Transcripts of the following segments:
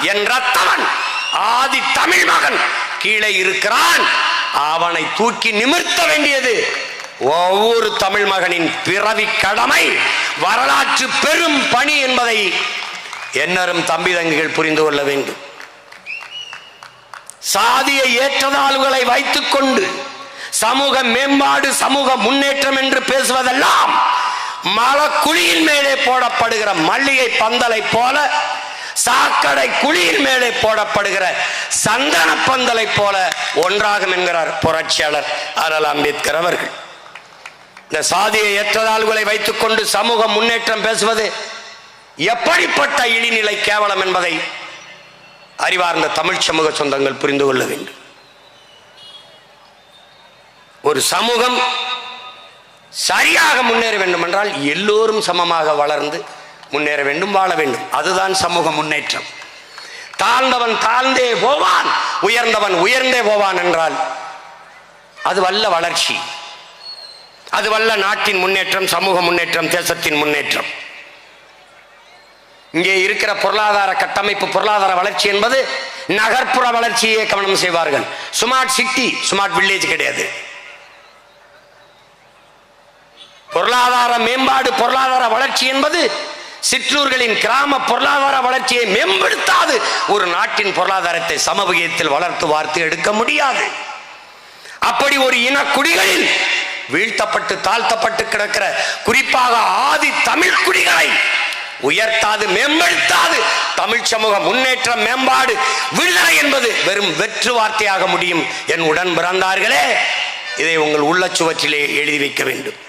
என் ரத்தவன் ஆதி தமிழ் மகன். கீழே இருக்கிறான். அவனை தூக்கி நிமிர்த்த வேண்டியது. ஒவ்வொரு தமிழ் மகனின் பிறவி கடமை வரலாற்று பெரும் பணி என்பதை என்னரும் தம்பி தங்கிகள் புரிந்து கொள்ள வேண்டும். சாதிய ஏற்றதாழ்வுகளை வைத்துக் கொண்டு சமூக மேம்பாடு சமூக முன்னேற்றம் என்று பேசுவதெல்லாம் மலக்குழியின் மேலே போடப்படுகிற மல்லிகை பந்தலை போல சாக்கடை குழியின் மேலே போடப்படுகிற சந்தன பந்தலை போல ஒன்றாகும் என்கிறார் புரட்சியாளர் அருள் அம்பேத்கர் அவர்கள். இந்த சாதிய ஏற்றதாழ்வுகளை வைத்துக்கொண்டு சமூக முன்னேற்றம் பேசுவது எப்படிப்பட்ட இழிநிலை கேவலம் என்பதை அறிவார்ந்த தமிழ் சமூக சொந்தங்கள் புரிந்து கொள்ள வேண்டும். ஒரு சமூகம் சரியாக முன்னேற வேண்டும் என்றால் எல்லோரும் சமமாக வளர்ந்து முன்னேற வேண்டும் வாழ வேண்டும். அதுதான் சமூக முன்னேற்றம். தாழ்ந்தவன் தாழ்ந்தே போவான் உயர்ந்தவன் உயர்ந்தே போவான் என்றால் அது வல்ல வளர்ச்சி. அது வல்ல நாட்டின் முன்னேற்றம் சமூக முன்னேற்றம் தேசத்தின் முன்னேற்றம். இங்கே இருக்கிற பொருளாதார கட்டமைப்பு பொருளாதார வளர்ச்சி என்பது நகர்ப்புற வளர்ச்சியை கவனம் செய்வார்கள். ஸ்மார்ட் சிட்டி ஸ்மார்ட் வில்லேஜ் கிடையாது. பொருளாதார மேம்பாடு பொருளாதார வளர்ச்சி என்பது சிற்றூர்களின் கிராம பொருளாதார வளர்ச்சியை மேம்படுத்தாது. ஒரு நாட்டின் பொருளாதாரத்தை சமவகியத்தில் வளர்த்து வார்த்து எடுக்க முடியாது. அப்படி ஒரு இனக்குடிகளில் வீழ்த்தப்பட்டு தாழ்த்தப்பட்டு கிடக்கிற குறிப்பாக ஆதி தமிழ் குடிகளை உயர்த்தாது மேம்படுத்தாது. தமிழ் சமூக முன்னேற்றம் மேம்பாடு விடுதலை என்பது வெறும் வெற்று வார்த்தையாக முடியும். என் உடன் பிறந்தார்களே இதை உங்கள் உள்ள சுவற்றிலே எழுதி வைக்க வேண்டும்.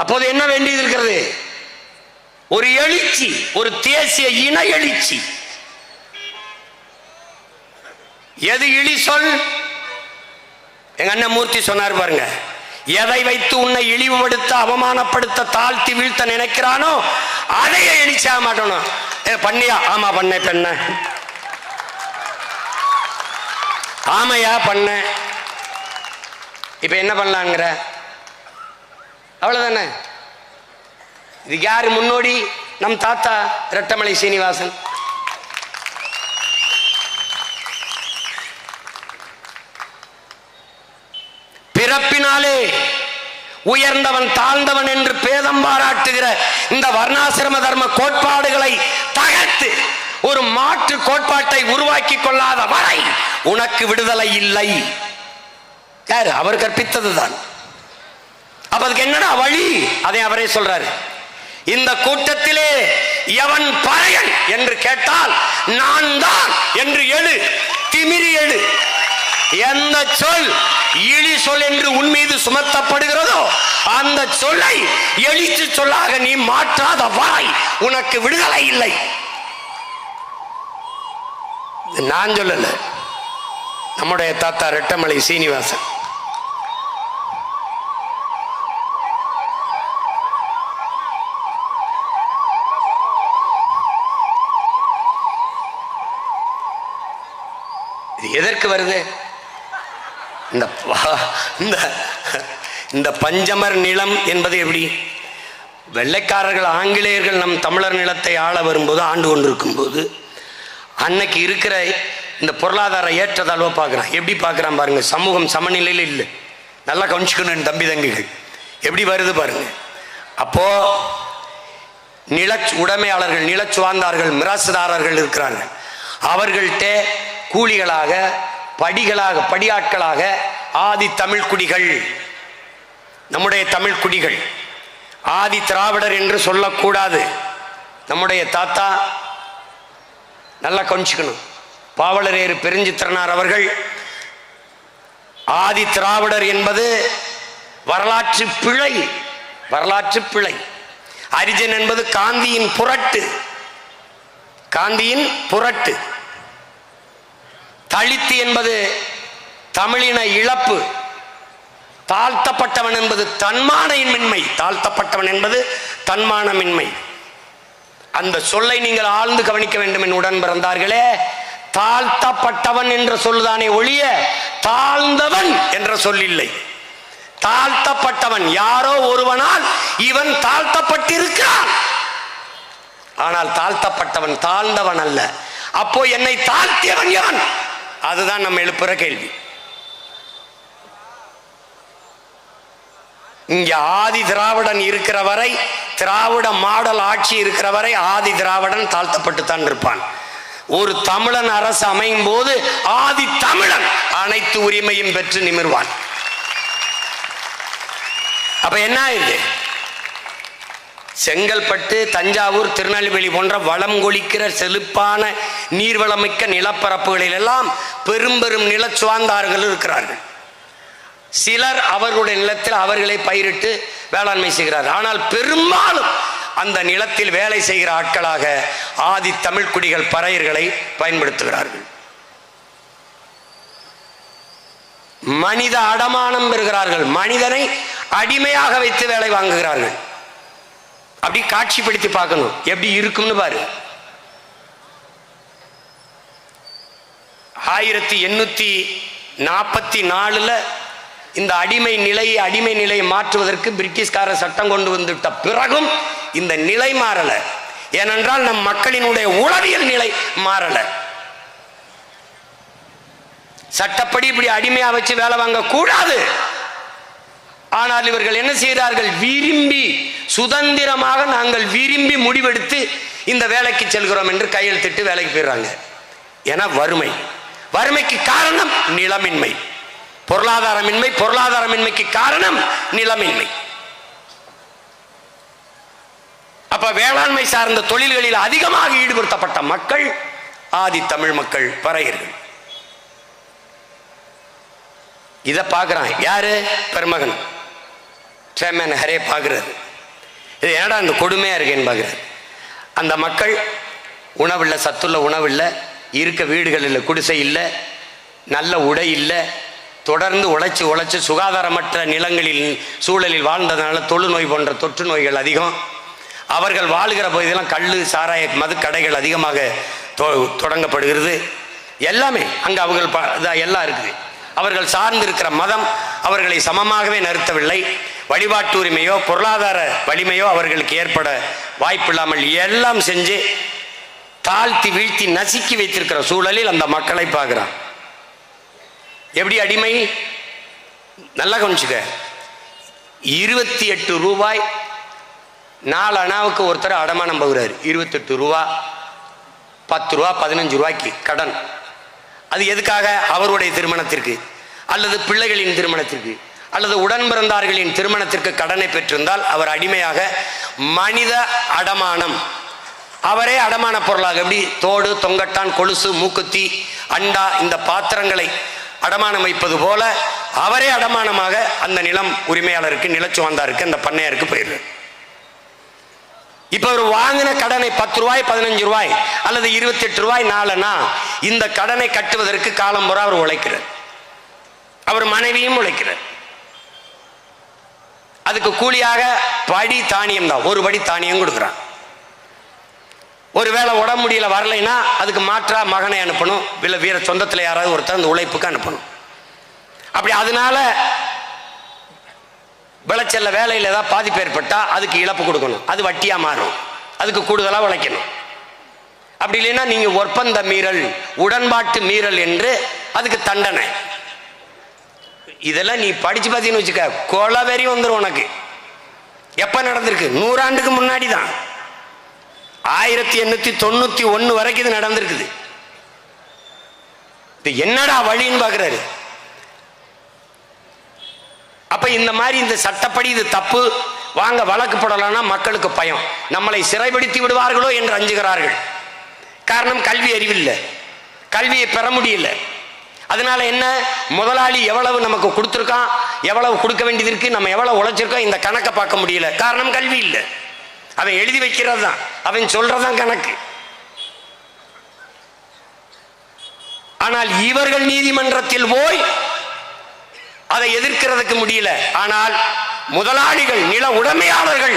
அப்போது என்ன வேண்டியது இருக்கிறது? ஒரு எழுச்சி ஒரு தேசிய இன எழுச்சி. எது இழி சொல்? எங்க அண்ணன் மூர்த்தி சொன்னார் பாருங்க. எதை வைத்து உன்னை இழிவுபடுத்த அவமானப்படுத்த தாழ்த்தி வீழ்த்த நினைக்கிறானோ அதையே எழுச்சியாக மாட்டணும். ஏ பண்ணியா? ஆமா பண்ண பெண்ண. ஆமையா பண்ண. இப்ப என்ன பண்ணலாங்கிற? அவ்வளவுதானே? இதுக்கு யாரு முன்னோடி? நம் தாத்தா ரெட்டமலை சீனிவாசன். பிறப்பினாலே உயர்ந்தவன் தாழ்ந்தவன் என்று பேதம் பாராட்டுகிற இந்த வர்ணாசிரம தர்ம கோட்பாடுகளை தகர்த்து ஒரு மாற்று கோட்பாட்டை உருவாக்கி கொள்ளாத வரை உனக்கு விடுதலை இல்லை. யார்? அவர் கற்பித்ததுதான். அப்ப அதுக்கு என்னடா வழி? அதை அவரே சொல்றாரு. இந்த கூட்டத்திலே எவன் பறையன் என்று கேட்டால் நான் தான் என்று எழு திமிரி எழு. எந்த சொல் இழி சொல் என்று உன் மீது சுமத்தப்படுகிறதோ அந்த சொல்லை எழுச்சி சொல்லாக நீ மாற்றாத வாய் உனக்கு விடுதலை இல்லை. நான் சொல்லல. நம்முடைய தாத்தா ரெட்டமலை சீனிவாசன். இது எதற்கு வருது? இந்த இந்த பஞ்சமர் நிலம் என்பது எப்படி? வெள்ளைக்காரர்கள் ஆங்கிலேயர்கள் நம் தமிழர் நிலத்தை ஆள வரும்போது ஆண்டு கொண்டிருக்கும் போது அன்னைக்கு இருக்கிற இந்த பொருளாதார ஏற்றத்தாழ்வை பார்க்குறான். எப்படி பார்க்குறான் பாருங்கள் சமூகம் சமநிலையில் இல்லை. நல்லா கவனிச்சுக்கணும் தம்பி தங்கிகள். எப்படி வருது பாருங்க. அப்போ நில உடைமையாளர்கள் நிலச்சுவார்ந்தார்கள் மிராசுதாரர்கள் இருக்கிறாங்க அவர்கள்ட்ட கூலிகளாக படிகளாக படியாட்களாக ஆதி தமிழ் குடிகள். நம்முடைய தமிழ் குடிகள். ஆதி திராவிடர் என்று சொல்லக்கூடாது. நம்முடைய தாத்தா நல்லா கவனிச்சுக்கணும். பாவலரேறு பெருஞ்சித்திரனார் அவர்கள் ஆதி திராவிடர் என்பது வரலாற்று பிழை வரலாற்று பிழை. அரிஜன் என்பது காந்தியின் புரட்டு. காந்தியின் புரட்டு. தலித்து என்பது தமிழின இழப்பு. தாழ்த்தப்பட்டவன் என்பது தன்மானமின்மை. தாழ்த்தப்பட்டவன் என்பது தன்மானமின்மை. அந்த சொல்லை நீங்கள் ஆழ்ந்து கவனிக்க வேண்டும் என் உடன் பிறந்தார்களே. தாழ்த்தப்பட்டவன் என்ற சொல்லுதானே ஒழிய தாழ்ந்தவன் என்ற சொல்லில்லை. தாழ்த்தப்பட்டவன் யாரோ ஒருவனால் இவன் தாழ்த்தப்பட்டிருக்கிறான். ஆனால் தாழ்த்தப்பட்டவன் தாழ்ந்தவன் அல்ல. அப்போ என்னை தாழ்த்தியவன் யான்? அதுதான் நம்ம எழுப்புற கேள்வி. இங்க ஆதி திராவிடன் இருக்கிற வரை திராவிட மாடல் ஆட்சி இருக்கிற வரை ஆதி திராவிடன் தாழ்த்தப்பட்டு தான் இருப்பான். ஒரு தமிழன் அரசு அமையும் போது ஆதி தமிழன் அனைத்து உரிமையும் பெற்று நிமிர்வான். அப்ப என்ன இது செங்கல்பட்டு தஞ்சாவூர் திருநெல்வேலி போன்ற வளம் கொளிக்கிற செழிப்பான நீர்வளமிக்க நிலப்பரப்புகளில் எல்லாம் பெரும் பெரும் நிலச்சுவாந்தார்கள் இருக்கிறார்கள். சிலர் அவர்களுடைய நிலத்தில் அவர்களை பயிரிட்டு வேளாண்மை செய்கிறார். ஆனால் பெரும்பாலும் அந்த நிலத்தில் வேலை செய்கிற ஆட்களாக ஆதி தமிழ் குடிகள் பறையர்களை பயன்படுத்துகிறார்கள். மனித அடமானம் பெறுகிறார்கள். மனிதனை அடிமையாக வைத்து வேலை வாங்குகிறார்கள். அப்படி காட்சிப்படுத்தி பார்க்கணும். எப்படி இருக்கும்னு பாரு. ஆயிரத்தி எண்ணூத்தி நாற்பத்தி நாலுல இந்த அடிமை நிலையை அடிமை நிலையை மாற்றுவதற்கு பிரிட்டிஷ்கார சட்டம் கொண்டு வந்துவிட்ட பிறகும் இந்த நிலை மாறல. ஏனென்றால் நம் மக்களினுடைய உளவியல் நிலை மாறல. சட்டப்படி இப்படி அடிமையா வச்சு வேலை வாங்க கூடாது ஆனால் இவர்கள் என்ன செய்கிறார்கள் விரும்பி சுதந்திரமாக நாங்கள் விரும்பி முடிவெடுத்து இந்த வேலைக்கு செல்கிறோம் என்று கையெழுத்திட்டு வேலைக்கு போயிடுறாங்க. ஏன்னா வறுமை. வறுமைக்கு காரணம் நிலமின்மை. பொருளாதாரமின்மை பொருளாதாரமின்மைக்கு காரணம் நிலமின்மை. அப்ப வேளாண்மை சார்ந்த தொழில்களில் அதிகமாக ஈடுபடுத்தப்பட்ட மக்கள் ஆதி தமிழ் மக்கள் பறையர்கள். இதை பார்க்குறான். யாரு? பெருமகன். சேர்மேன் ஹரே பார்க்கிறது இது ஏடா இந்த கொடுமையாக இருக்கேன்னு பார்க்குறேன் அந்த மக்கள் உணவில்லை சத்துள்ள உணவில்லை இருக்க வீடுகள் இல்லை குடிசை இல்லை நல்ல உடை இல்லை தொடர்ந்து உழைச்சி உழைச்சி சுகாதாரமற்ற நிலங்களில் சூழலில் வாழ்ந்ததுனால தொழுநோய் போன்ற தொற்று நோய்கள் அதிகம். அவர்கள் வாழ்கிற பகுதியெல்லாம் கல் சாராய மது கடைகள் அதிகமாக தொ- தொடங்கப்படுகிறது. எல்லாமே அங்கே அவர்கள் ப- இதாக எல்லாம் இருக்குது. அவர்கள் சார்ந்திருக்கிற மதம் அவர்களை சமமாகவே நிறுத்தவில்லை. வழிபாட்டு உரிமையோ பொருளாதார வலிமையோ அவர்களுக்கு ஏற்பட வாய்ப்பில்லாமல் எல்லாம் செஞ்சு தாழ்த்தி வீழ்த்தி நசுக்கி வைத்திருக்கிற சூழலில் அந்த மக்களை பார்க்குறான். எப்படி அடிமை? நல்லா கவனிச்சுக்க. இருபத்தி எட்டு ரூபாய் நாலு அணாவுக்கு ஒருத்தர் அடமானம் போகிறார். இருபத்தெட்டு ரூபா பத்து ரூபா பதினஞ்சு ரூபாய்க்கு கடன். அது எதுக்காக? அவருடைய திருமணத்திற்கு. அல்லது பிள்ளைகளின் திருமணத்திற்கு. அல்லது உடன் பிறந்தார்களின் திருமணத்திற்கு கடனை பெற்றிருந்தால் அவர் அடிமையாக மனித அடமானம். அவரே அடமான பொருளாக எப்படி? தோடு தொங்கட்டான் கொலுசு மூக்குத்தி அண்டா இந்த பாத்திரங்களை அடமானம் வைப்பது போல அவரே அடமானமாக அந்த நிலம் உரிமையாளருக்கு நிலச்சுவந்தாருக்கு அந்த பண்ணையாருக்கு போயிடுறார். இப்ப அவர் வாங்கின கடனை பத்து ரூபாய் பதினஞ்சு ரூபாய் அல்லது இருபத்தி எட்டு ரூபாய் நாலுனா இந்த கடனை கட்டுவதற்கு காலம் முறை அவர் உழைக்கிறார். அவர் மனைவியும் உழைக்கிறார். அதுக்கு கூலியாக படி தானியம் தான். ஒரு படி தானியம் கொடுக்குறான். ஒருவேளை உடம்பு முடியல வரலைன்னா அதுக்கு மாற்றா மகனை அனுப்பணும். இல்லை வீர சொந்தத்தில் யாராவது ஒருத்தர் அந்த உழைப்புக்கு அனுப்பணும். அப்படி அதனால விளைச்சல்ல வேலையில் ஏதாவது பாதிப்பு ஏற்பட்டால் அதுக்கு இழப்பு கொடுக்கணும். அது வட்டியாக மாறும். அதுக்கு கூடுதலாக உழைக்கணும். அப்படி இல்லைன்னா நீங்கள் ஒப்பந்த மீறல் உடன்பாட்டு மீறல் என்று அதுக்கு தண்டனை. இதெல்லாம் நீ படிச்சு பார்த்தீங்கன்னு வச்சுக்க கொலவெறி வந்துடும் உனக்கு. எப்ப நடந்திருக்கு? நூறாண்டுக்கு முன்னாடி தான். ஆயிரத்தி எண்ணூத்தி தொண்ணூத்தி ஒண்ணு வரைக்கும் இது நடந்திருக்குது. இது என்னடா வழின்னு பாக்குறாரு. அப்ப இந்த மாதிரி இந்த சட்டப்படி இது தப்பு. வாங்க வழக்கு போடலாம்னா மக்களுக்கு பயம். நம்மளை சிறைப்படுத்தி விடுவார்களோ என்று அஞ்சுகிறார்கள். காரணம் கல்வி அறிவில்லை. கல்வியை பெற முடியல. அதனால என்ன? முதலாளி எவ்வளவு நமக்கு கொடுத்துருக்கான்? எவ்வளவு கொடுக்க வேண்டியது இருக்கு? நம்ம எவ்வளவு உழைச்சிருக்கோம்? இந்த கணக்கை பார்க்க முடியல. காரணம் கல்வி இல்லை. அவன் எழுதி வைக்கிறது தான் அவன் சொல்றதான் கணக்கு. ஆனால் இவர்கள் நீதிமன்றத்தில் போய் அதை எதிர்க்கிறதுக்கு முடியல. ஆனால் முதலாளிகள் நில உடைமையாளர்கள்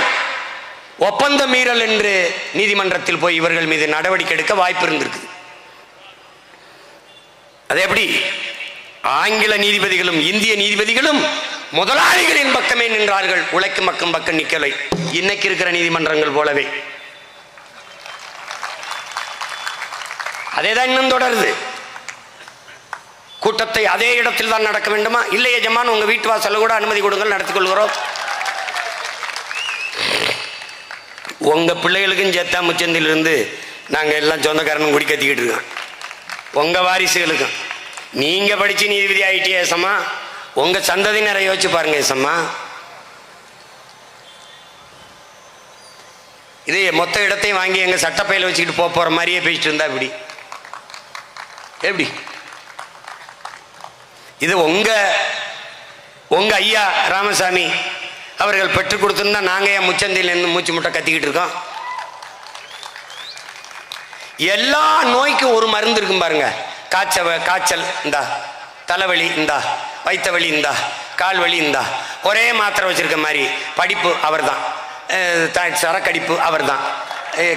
ஒப்பந்த மீறல் என்று நீதிமன்றத்தில் போய் இவர்கள் மீது நடவடிக்கை எடுக்க வாய்ப்பு இருந்திருக்குது அது எப்படி ஆங்கில நீதிபதிகளும் இந்திய நீதிபதிகளும் முதலாளிகளின் பக்கமே நின்றார்கள். உழைக்கும் பக்கம் பக்கம் நிக்கலை. இன்னைக்கு இருக்கிற நீதிமன்றங்கள் போலவே. அதே தான் இன்னும் தொடருது. கூட்டத்தை அதே இடத்தில் தான் நடக்க வேண்டுமா? இல்லை எஜமான் உங்க வீட்டு வாசல கூட அனுமதி கொடுங்கள் நடத்திக் கொள்கிறோம். உங்க பிள்ளைகளுக்கும் சேத்தா முச்சந்திலிருந்து நாங்க எல்லாம் சொந்தக்காரனும் குடி கத்திக்கிட்டு இருக்கோம். உங்க வாரிசுகளுக்கும். நீங்க படிச்சு நீதிபதி ஆயிட்டியே ஏசம்மா உங்க சந்ததியினரை யோசிச்சு பாருங்க ஏசம்மா இது மொத்த இடத்தையும் வாங்கி எங்க சட்டப்பையில வச்சுக்கிட்டு போக போற மாதிரியே பேசிட்டு இருந்தா இப்படி. எப்படி? இது உங்க உங்க ஐயா ராமசாமி அவர்கள் பெற்றுக் கொடுத்துருந்தா நாங்க ஏன் முச்சந்தில இருந்து மூச்சு முட்டை கத்திக்கிட்டு இருக்கோம்? எல்லா நோய்க்கும் ஒரு மருந்து இருக்கும் பாருங்க. காய்ச்ச காய்ச்சல் இந்தா தலைவலி இந்தா வைத்த வலி இந்தா கால் வலி இந்தா. ஒரே மாத்திரை வச்சுருக்க மாதிரி படிப்பு அவர் தான் சரக்கடிப்பு அவர் தான்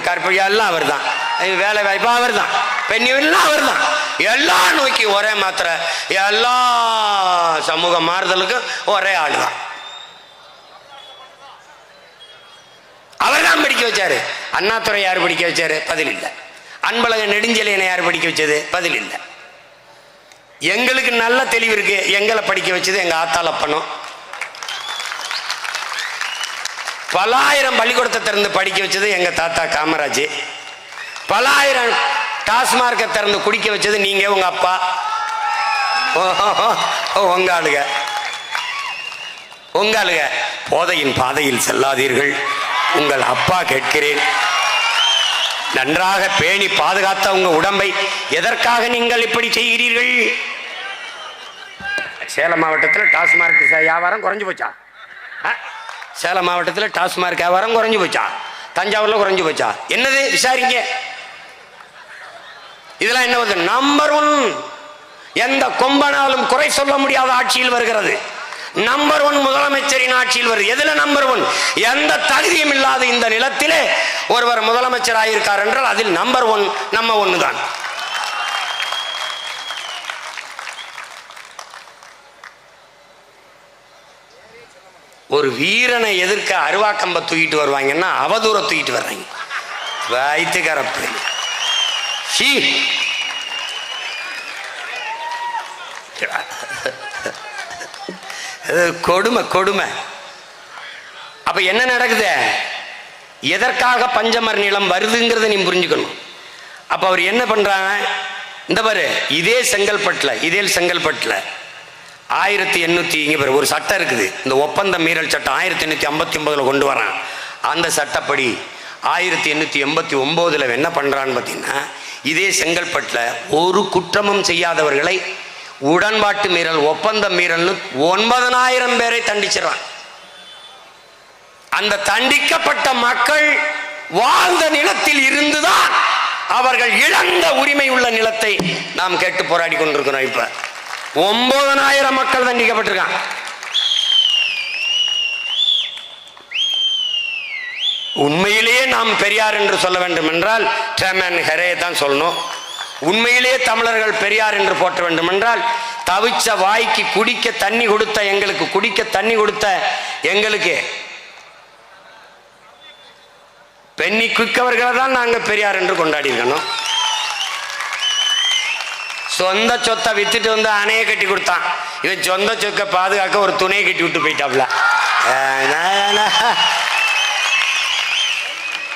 கற்பழி அவர் தான் அஹ் வேலை வாய்ப்பு அவர்தான். பெண்ணியெல்லாம் அவர் தான் எல்லா நோக்கி ஒரே மாத்திரை. எல்லா சமூக மாறுதலுக்கும் ஒரே ஆள் தான் அவர் தான் படிக்க வச்சாரு. அண்ணாதுரை யார் படிக்க வச்சாரு? பதில் இல்லை. அன்பழக நெடுஞ்செலியனை யார் படிக்க வச்சது? பதில் இல்லை. எங்களுக்கு நல்ல தெளிவு இருக்கு. எங்களை படிக்க வச்சது எங்கள் ஆத்தால பணம் பலாயிரம் பள்ளிக்கூடத்தை திறந்து படிக்க வச்சது எங்கள் தாத்தா காமராஜ். பலாயிரம் டாஸ்மார்க்கை திறந்து குடிக்க வச்சது நீங்கள் உங்கள் அப்பா. ஓ, உங்க ஆளுக. உங்க ஆளுக போதையின் பாதையில் செல்லாதீர்கள். உங்கள் அப்பா கேட்கிறேன். நன்றாக பேணி பாதுகாத்த உங்க உடம்பை எதற்காக நீங்கள் இப்படி செய்கிறீர்கள்? சேலம் மாவட்டத்தில் டாஸ்மார்க் வியாபாரம் குறைஞ்சு போச்சா? சேலம் மாவட்டத்தில் டாஸ்மார்க் வியாபாரம் குறைஞ்சு போச்சா? தஞ்சாவூர்ல குறைஞ்சு போச்சா? என்னது விசாரிங்க. இதெல்லாம் என்ன வருது? நம்பர் ஒன் எந்த கொம்பனாலும் குறை சொல்ல முடியாத ஆட்சியில் வருகிறது. நம்பர் ஒன் முதலமைச்சரின் ஆட்சியில் வருது. எதுல நம்பர் ஒன் எந்த தகுதியும் இல்லாத இந்த நிலத்திலே ஒருவர் முதலமைச்சர் ஆயிருக்கார் என்றால் அதில் நம்பர் ஒன் நம்ம ஒன்று தான். ஒரு வீரனை எதிர்க்க அருவாக்கம்ப தூக்கிட்டு வருவாங்கன்னா அவதூற தூக்கிட்டு வர்றாங்க. வயிற்றுக்காரப்பு சீ கொடுமை கொடுமை. அப்ப என்ன நடக்குது? எதற்காக பஞ்சமர் நிலம் வருதுங்கிறத நீ புரிஞ்சுக்கணும். அப்ப அவர் என்ன பண்றாங்க? இந்த பாரு இதே செங்கல்பட்டில் இதே செங்கல்பட்டில். ஆயிரத்தி எண்ணூற்றி இங்கே பாரு ஒரு சட்டம் இருக்குது. இந்த ஒப்பந்த மீறல் சட்டம் ஆயிரத்தி எண்ணூற்றி ஐம்பத்தி ஒன்பதில் கொண்டு வரான். அந்த சட்டப்படி ஆயிரத்தி எண்ணூற்றி எண்பத்தி ஒம்போதில் என்ன பண்ணுறான்னு பார்த்தீங்கன்னா இதே செங்கல்பட்டில் ஒரு குற்றமும் செய்யாதவர்களை உடன்பாட்டு மீறல் ஒப்பந்த மீறல்னு ஒன்பதனாயிரம் பேரை தண்டிச்சிடறான். அந்த தண்டிக்கப்பட்ட மக்கள் வாழ்ந்த நிலத்தில் இருந்துதான் அவர்கள் இழந்த உரிமை உள்ள நிலத்தை நாம் கேட்டு போராடி கொண்டிருக்கிறோம் இப்ப. ஒன்பதனாயிரம் மக்கள் தண்டிக்கப்பட்டிருக்கான் உண்மையிலேயே நாம் பெரியார் என்று சொல்ல வேண்டும் என்றால் டேமன் ஹெரே தான் சொல்லணும். உண்மையிலேயே தமிழர்கள் பெரியார் என்று போற்ற வேண்டும் என்றால் தவிச்ச வாய்க்கு குடிக்க தண்ணி கொடுத்த எங்களுக்கு குடிக்க தண்ணி கொடுத்த எங்களுக்கு பெண்ணி குக்கவர்களை தான் நாங்க பெரியார் என்று கொண்டாடி இருக்கணும் சொந்த சொத்தை வித்துட்டு வந்து அணையை கட்டி கொடுத்தான். இவன் சொந்த சொத்தை பாதுகாக்க ஒரு துணையை கட்டி விட்டு போயிட்டாப்ல.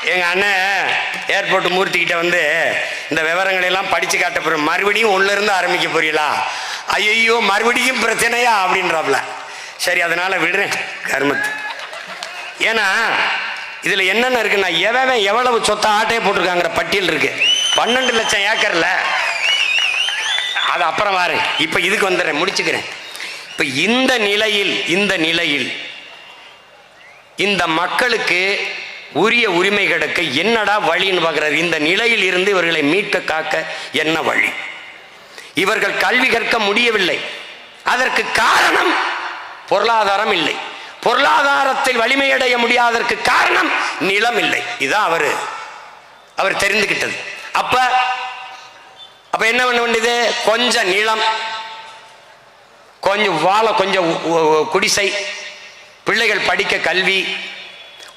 எங்கள் அண்ணன் ஏர்போர்ட் மூர்த்திக்கிட்ட வந்து இந்த விவரங்களை எல்லாம் படிச்சு காட்ட மறுபடியும் உள்ளேருந்து ஆரம்பிக்க போறீங்களா? ஐயோ மறுபடியும் பிரச்சனையா? அப்படின்றாப்ல. சரி அதனால் விடுறேன் கர்மத்து. ஏன்னா இதில் என்னென்ன இருக்குன்னா எவன் எவ்வளவு சொத்தை ஆட்டையை போட்டிருக்காங்கிற பட்டியல் இருக்கு. பன்னெண்டு லட்சம் ஏக்கரில். அது அப்புறம் வாரு இப்போ இதுக்கு வந்துடுறேன் முடிச்சுக்கிறேன். இப்போ இந்த நிலையில் இந்த நிலையில் இந்த மக்களுக்கு உரிய உரிமை கிடைக்க என்னடா வழின்னு பார்க்கிறார். இந்த நிலையில் இருந்து இவர்களை மீட்க காக்க என்ன வழி? இவர்கள் கல்வி கற்க முடியவில்லை. அதற்கு காரணம் பொருளாதாரம் இல்லை. பொருளாதாரத்தில் வலிமையடைய முடியாததற்கு காரணம் நிலம் இல்லை. இதான் அவர் அவர் தெரிந்துகிட்டது. அப்ப அப்ப என்ன பண்ண வேண்டியது? கொஞ்சம் நிலம் கொஞ்சம் வாழ கொஞ்சம் குடிசை பிள்ளைகள் படிக்க கல்வி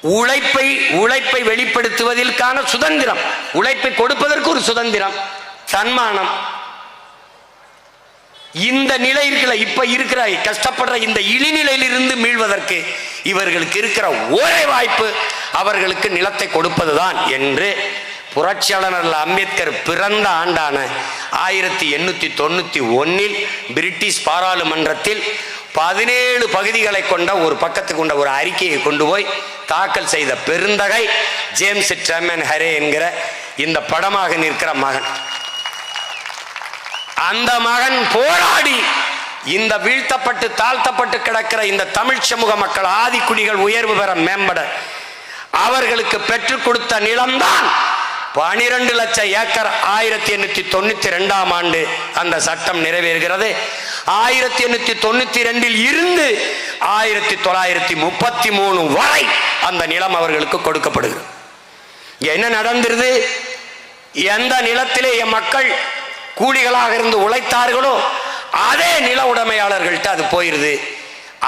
உழைப்பை உழைப்பை வெளிப்படுத்துவதற்கான சுதந்திரம். உழைப்பை கொடுப்பதற்கு ஒரு சுதந்திரம். தன்மானம் இந்த நிலை இருக்கல இப்ப இருக்கிற கஷ்டப்படுற இந்த இழிநிலையிலிருந்து மீள்வதற்கு இவர்களுக்கு இருக்கிற ஒரே வாய்ப்பு அவர்களுக்கு நிலத்தை கொடுப்பதுதான் என்று புரட்சியாளர் அம்பேத்கர் பிறந்த ஆண்டான ஆயிரத்தி எண்ணூத்தி தொண்ணூத்தி ஒன்னில் பிரிட்டிஷ் பாராளுமன்றத்தில் பதினேழு பகுதிகளை கொண்ட ஒரு பக்கத்துக்கு கொண்ட ஒரு அறிக்கையை கொண்டு போய் தாக்கல் செய்த பெருந்தகை ஜேம்ஸ் ட்ரெமன் ஹரே என்கிற இந்த படமாக நிற்கிற மகன். அந்த மகன் போராடி இந்த வீழ்த்தப்பட்டு தாழ்த்தப்பட்டு கிடக்கிற இந்த தமிழ் சமூக மக்கள் ஆதிக்குடிகள் உயர்வு பெற மேம்பட அவர்களுக்கு பெற்றுக் கொடுத்த நிலம்தான் பனிரெண்டு லட்சம் ஏக்கர் ஆயிரத்தி எண்ணூத்தி தொண்ணூத்தி ரெண்டாம் ஆண்டு அந்த சட்டம் நிறைவேறுகிறது. ஆயிரத்தி எண்ணூத்தி தொண்ணூத்தி ரெண்டில் இருந்து ஆயிரத்தி தொள்ளாயிரத்தி முப்பத்தி மூணு வரை அந்த நிலம் அவர்களுக்கு கொடுக்கப்படுகிறது. என்ன நடந்திருது? எந்த நிலத்திலே என் மக்கள் கூலிகளாக இருந்து உழைத்தார்களோ அதே நில உடைமையாளர்கள்ட்ட அது போயிருது.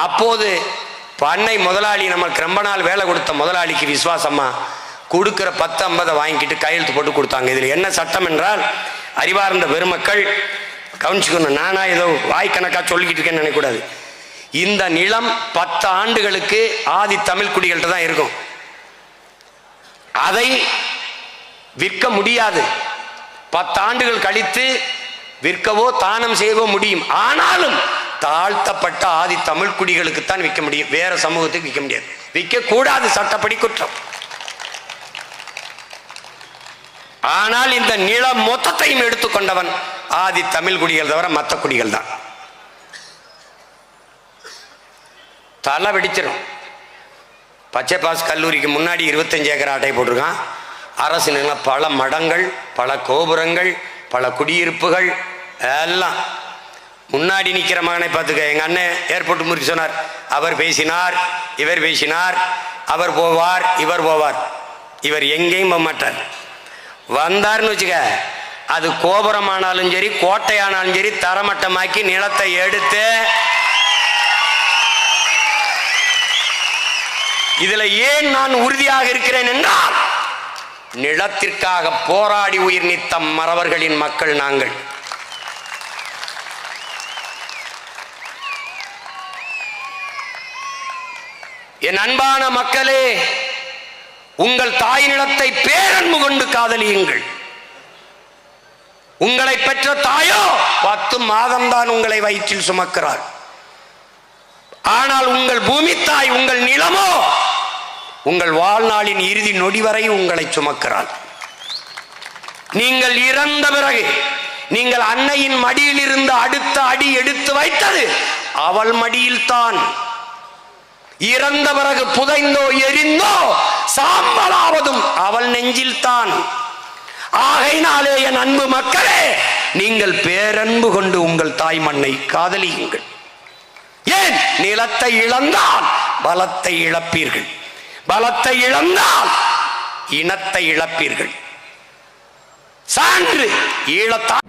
அப்போது பண்ணை முதலாளி நமக்கு ரொம்ப நாள் வேலை கொடுத்த முதலாளிக்கு விசுவாசமா கொடுக்கிற பத்து ஐம்பதை வாங்கிக்கிட்டு கையெழுத்து போட்டு கொடுத்தாங்க. இதில் என்ன சட்டம் என்றால் அறிவார்ந்த பெருமக்கள் கவனிச்சுக்கணும். நானா ஏதோ வாய்க்கணக்கா சொல்லிக்கிட்டு இருக்கேன்னு நினைக்கக்கூடாது. இந்த நிலம் பத்து ஆண்டுகளுக்கு ஆதி தமிழ் குடிகள்கிட்ட தான் இருக்கும். அதை விற்க முடியாது. பத்து ஆண்டுகள் கழித்து விற்கவோ தானம் செய்யவோ முடியும். ஆனாலும் தாழ்த்தப்பட்ட ஆதி தமிழ் குடிகளுக்குத்தான் விற்க முடியும். வேற சமூகத்துக்கு விற்க முடியாது. விற்க கூடாது சட்டப்படி குற்றம். ஆனால் இந்த நிலம் மொத்தத்தையும் எடுத்துக்கொண்டவன் ஆதி தமிழ் குடிகள் தவிர மற்ற குடிகள் தான். தலை வெடிச்சிடும் பச்சை பாஸ் கல்லூரிக்கு முன்னாடி இருபத்தஞ்சு ஏக்கர் ஆட்டை போட்டிருக்கான். அரசு நிலம் பல மடங்கள் பல கோபுரங்கள் பல குடியிருப்புகள் எல்லாம். முன்னாடி நிற்கிற மகனை பார்த்துக்க எங்கள் அண்ணன் ஏர்போர்ட் முறிச்சு சொன்னார். அவர் பேசினார் இவர் பேசினார் அவர் போவார் இவர் போவார். இவர் எங்கேயும் போக மாட்டார். வந்தார்னு வச்சுக்க அது கோபுரமானாலும் சரி கோட்டையானாலும் சரி தரமட்டமாக்கி நிலத்தை எடுத்து இதுல ஏன் நான் உறுதியாக இருக்கிறேன் என்றால் நிலத்திற்காக போராடி உயிர் நீத்த மறவர்களின் மக்கள் நாங்கள். என் அன்பான மக்களே உங்கள் தாய் நிலத்தை பேரன்பு கொண்டு காதலியுங்கள். உங்களை பெற்ற தாயோ பத்து மாதம்தான் உங்களை வயிற்றில் சுமக்கிறார். ஆனால் உங்கள் பூமி தாய் உங்கள் நிலமோ உங்கள் வாழ்நாளின் இறுதி நொடி வரை உங்களை சுமக்கிறாள். நீங்கள் இறந்த பிறகு நீங்கள் அன்னையின் மடியில் இருந்து அடுத்த அடி எடுத்து வைத்தது அவள் மடியில்தான். இறந்த பிறகு புதைந்தோ எரிந்தோ சாம்பலாவதும் அவள் நெஞ்சில்தான். ஆகையினாலே என் அன்பு மக்களே நீங்கள் பேரன்பு கொண்டு உங்கள் தாய் மண்ணை காதலியுங்கள். ஏன்? நிலத்தை இழந்தால் பலத்தை இழப்பீர்கள். பலத்தை இழந்தால் இனத்தை இழப்பீர்கள். சான்று ஈழத்தான்